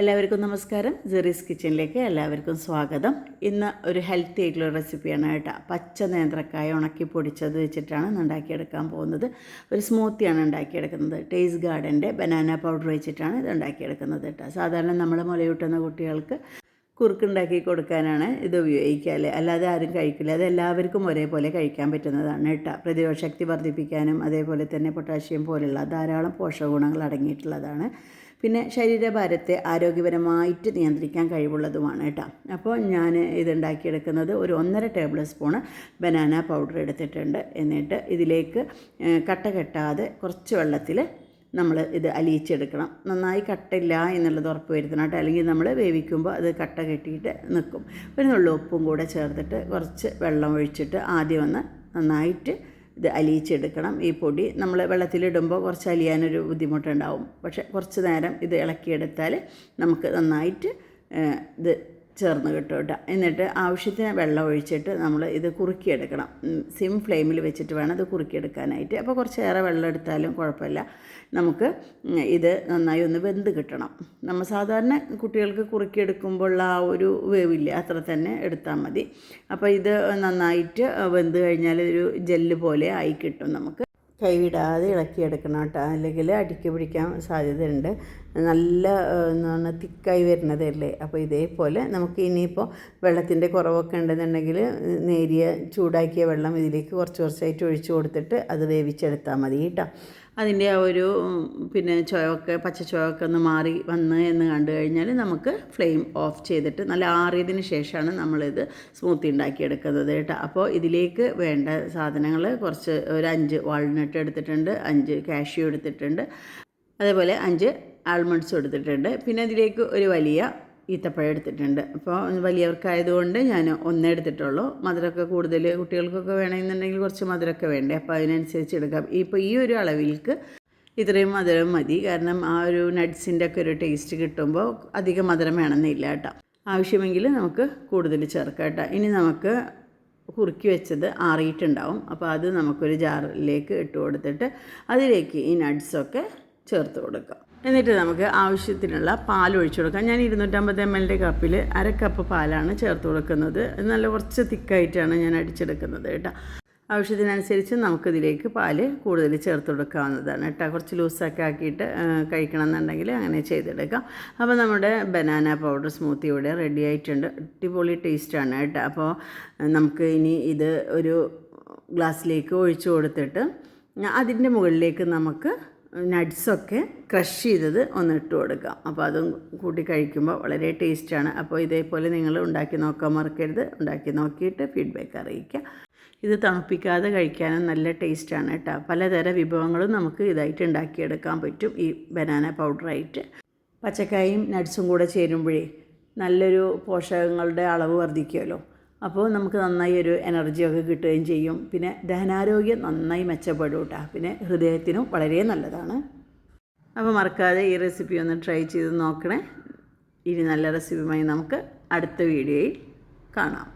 എല്ലാവർക്കും നമസ്കാരം. ജെറീസ് കിച്ചണിലേക്ക് എല്ലാവർക്കും സ്വാഗതം. ഇന്ന് ഒരു ഹെൽത്തി ആയിട്ടുള്ള റെസിപ്പിയാണ് കേട്ടോ. പച്ച നേന്ത്രക്കായ ഉണക്കി പൊടിച്ചത് വെച്ചിട്ടാണ് ഉണ്ടാക്കിയെടുക്കാൻ പോകുന്നത്. ഒരു സ്മൂത്തിയാണ് ഉണ്ടാക്കിയെടുക്കുന്നത്. ടേസ്റ്റ് ഗാർഡന്റെ ബനാന പൗഡർ വെച്ചിട്ടാണ് ഇത് ഉണ്ടാക്കിയെടുക്കുന്നത് കേട്ടോ. സാധാരണ നമ്മൾ മുലയൂട്ടുന്ന കുട്ടികൾക്ക് കുറുക്കുണ്ടാക്കി കൊടുക്കാനാണ് ഇത് ഉപയോഗിക്കുക അല്ലാതെ ആരും കഴിക്കില്ല. അത് എല്ലാവർക്കും ഒരേപോലെ കഴിക്കാൻ പറ്റുന്നതാണ് കേട്ടോ. പ്രതിരോധശക്തി വർദ്ധിപ്പിക്കാനും അതേപോലെ തന്നെ പൊട്ടാഷ്യം പോലുള്ള ധാരാളം പോഷകഗുണങ്ങൾ അടങ്ങിയിട്ടുള്ളതാണ്. പിന്നെ ശരീരഭാരത്തെ ആരോഗ്യപരമായിട്ട് നിയന്ത്രിക്കാൻ കഴിവുള്ളതുമാണ് കേട്ടോ. അപ്പോൾ ഞാൻ ഇതുണ്ടാക്കിയെടുക്കുന്നത് ഒരു ഒന്നര ടേബിൾ സ്പൂണ് ബനാന പൗഡർ എടുത്തിട്ടുണ്ട്. എന്നിട്ട് ഇതിലേക്ക് കട്ട കെട്ടാതെ കുറച്ച് വെള്ളത്തിൽ നമ്മൾ ഇത് അലിയിച്ചെടുക്കണം. നന്നായി കട്ടില്ല എന്നുള്ളത് ഉറപ്പ് വരുത്തണം കേട്ടോ. അല്ലെങ്കിൽ നമ്മൾ വേവിക്കുമ്പോൾ അത് കട്ട കെട്ടിയിട്ട് നിൽക്കും ഒരു നുള്ളു ഉപ്പും കൂടെ ചേർത്തിട്ട് കുറച്ച് വെള്ളം ഒഴിച്ചിട്ട് ആദ്യം ഒന്ന് നന്നായിട്ട് ഇത് അലിയിച്ചെടുക്കണം. ഈ പൊടി നമ്മൾ വെള്ളത്തിലിടുമ്പോൾ കുറച്ച് അലിയാനൊരു ബുദ്ധിമുട്ടുണ്ടാവും. പക്ഷേ കുറച്ച് നേരം ഇത് ഇളക്കിയെടുത്താൽ നമുക്ക് നന്നായിട്ട് ഇത് ചേർന്ന് കിട്ടും കേട്ടോ. എന്നിട്ട് ആവശ്യത്തിന് വെള്ളം ഒഴിച്ചിട്ട് നമ്മൾ ഇത് കുറുക്കിയെടുക്കണം. സിം ഫ്ലെയിമിൽ വെച്ചിട്ട് വേണം ഇത് കുറുക്കിയെടുക്കാനായിട്ട്. അപ്പോൾ കുറച്ചേറെ വെള്ളം എടുത്താലും കുഴപ്പമില്ല. നമുക്ക് ഇത് നന്നായി ഒന്ന് വെന്ത് കിട്ടണം. നമ്മൾ സാധാരണ കുട്ടികൾക്ക് കുറുക്കിയെടുക്കുമ്പോഴുള്ള ആ ഒരു വേവില്ല അത്ര തന്നെ എടുത്താൽ മതി. അപ്പോൾ ഇത് നന്നായിട്ട് വെന്ത് കഴിഞ്ഞാൽ ഒരു ജെല്ല് പോലെ ആയി കിട്ടും നമുക്ക്. കൈവിടാതെ ഇളക്കിയെടുക്കണം കേട്ടോ. അല്ലെങ്കിൽ അടിക്ക് പിടിക്കാൻ സാധ്യതയുണ്ട്. നല്ല എന്ന് പറഞ്ഞാൽ തിക്കായി വരുന്നതല്ലേ? അപ്പോൾ ഇതേപോലെ നമുക്ക് ഇനിയിപ്പോൾ വെള്ളത്തിന്റെ കുറവൊക്കെ ഉണ്ടെന്നുണ്ടെങ്കിൽ നേരിയ ചൂടാക്കിയ വെള്ളം ഇതിലേക്ക് കുറച്ച് കുറച്ചായിട്ട് ഒഴിച്ചു കൊടുത്തിട്ട് അത് വേവിച്ചെടുത്താൽ മതി കേട്ടോ. അതിന്റെ ആ ഒരു പിന്നെ ചുവയൊക്കെ പച്ച ചുവയൊക്കെ ഒന്ന് മാറി വന്ന് എന്ന് കണ്ടു കഴിഞ്ഞാൽ നമുക്ക് ഫ്ലെയിം ഓഫ് ചെയ്തിട്ട് നല്ല ആറിയതിന് ശേഷമാണ് നമ്മളിത് സ്മൂത്തി ഉണ്ടാക്കിയെടുക്കുന്നത് കേട്ടോ. അപ്പോൾ ഇതിലേക്ക് വേണ്ട സാധനങ്ങൾ കുറച്ച് ഒരു അഞ്ച് വാൾനട്ട് എടുത്തിട്ടുണ്ട് അഞ്ച് കാഷ്യൂ എടുത്തിട്ടുണ്ട് അതേപോലെ അഞ്ച് ആൽമണ്ട്സും എടുത്തിട്ടുണ്ട്. പിന്നെ ഇതിലേക്ക് ഒരു വലിയ ഈത്തപ്പഴം എടുത്തിട്ടുണ്ട്. അപ്പോൾ വലിയവർക്കായതുകൊണ്ട് ഞാൻ ഒന്നേ എടുത്തിട്ടുള്ളൂ. മധുരമൊക്കെ കൂടുതൽ കുട്ടികൾക്കൊക്കെ വേണമെന്നുണ്ടെങ്കിൽ കുറച്ച് മധുരമൊക്കെ വേണ്ടേ? അപ്പോൾ അതിനനുസരിച്ച് എടുക്കാം. ഇപ്പോൾ ഈ ഒരു അളവിൽക്ക് ഇത്രയും മധുരം മതി. കാരണം ആ ഒരു നട്ട്സിന്റെ ഒക്കെ ഒരു ടേസ്റ്റ് കിട്ടുമ്പോൾ അധികം മധുരം വേണമെന്നില്ല കേട്ടോ. ആവശ്യമെങ്കിൽ നമുക്ക് കൂടുതൽ ചേർക്കാം കേട്ടോ. ഇനി നമുക്ക് കുറുക്കി വെച്ചത് ആറിയിട്ടുണ്ടാവും. അപ്പോൾ അത് നമുക്കൊരു ജാറിലേക്ക് ഇട്ട് കൊടുത്തിട്ട് അതിലേക്ക് ഈ നട്ട്സൊക്കെ ചേർത്ത് കൊടുക്കാം. എന്നിട്ട് നമുക്ക് ആവശ്യത്തിനുള്ള പാൽ ഒഴിച്ചു കൊടുക്കാം. ഞാൻ ഇരുന്നൂറ്റമ്പത് എം എല്ലിന്റെ കപ്പിൽ അര കപ്പ് പാലാണ് ചേർത്ത് കൊടുക്കുന്നത്. നല്ല കുറച്ച് തിക്കായിട്ടാണ് ഞാൻ അടിച്ചെടുക്കുന്നത് കേട്ടോ. ആവശ്യത്തിനനുസരിച്ച് നമുക്കിതിലേക്ക് പാൽ കൂടുതൽ ചേർത്ത് കൊടുക്കാവുന്നതാണ് കേട്ടോ. കുറച്ച് ലൂസൊക്കെ ആക്കിയിട്ട് കഴിക്കണം എന്നുണ്ടെങ്കിൽ അങ്ങനെ ചെയ്തെടുക്കാം. അപ്പോൾ നമ്മുടെ ബനാന പൗഡർ സ്മൂത്തി ഇവിടെ റെഡി ആയിട്ടുണ്ട്. അടിപൊളി ടേസ്റ്റാണ് കേട്ടോ. അപ്പോൾ നമുക്ക് ഇനി ഇത് ഒരു ഗ്ലാസ്സിലേക്ക് ഒഴിച്ചു കൊടുത്തിട്ട് അതിന്റെ മുകളിലേക്ക് നമുക്ക് നട്ട്സൊക്കെ ക്രഷ് ചെയ്തത് ഒന്ന് ഇട്ട് കൊടുക്കാം അപ്പോൾ അതും കൂട്ടി കഴിക്കുമ്പോൾ വളരെ ടേസ്റ്റാണ്. അപ്പോൾ ഇതേപോലെ നിങ്ങൾ ഉണ്ടാക്കി നോക്കാൻ മറക്കരുത്. ഉണ്ടാക്കി നോക്കിയിട്ട് ഫീഡ്ബാക്ക് അറിയിക്കുക. ഇത് തണുപ്പിക്കാതെ കഴിക്കാനും നല്ല ടേസ്റ്റാണ് കേട്ടോ. പലതരം വിഭവങ്ങളും നമുക്ക് ഇതായിട്ട് ഉണ്ടാക്കിയെടുക്കാൻ പറ്റും ഈ ബനാന പൗഡറായിട്ട്. പച്ചക്കായും നട്ട്സും കൂടെ ചേരുമ്പോഴേ നല്ലൊരു പോഷകങ്ങളുടെ അളവ് വർദ്ധിക്കുമല്ലോ. അപ്പോൾ നമുക്ക് നന്നായി ഒരു എനർജിയൊക്കെ കിട്ടുകയും ചെയ്യും. പിന്നെ ദഹനാരോഗ്യം നന്നായി മെച്ചപ്പെടും കേട്ടോ. പിന്നെ ഹൃദയത്തിനും വളരെ നല്ലതാണ്. അപ്പോൾ മറക്കാതെ ഈ റെസിപ്പി ഒന്ന് ട്രൈ ചെയ്ത് നോക്കണേ. ഇനി നല്ല റെസിപ്പിയുമായി നമുക്ക് അടുത്ത വീഡിയോയിൽ കാണാം.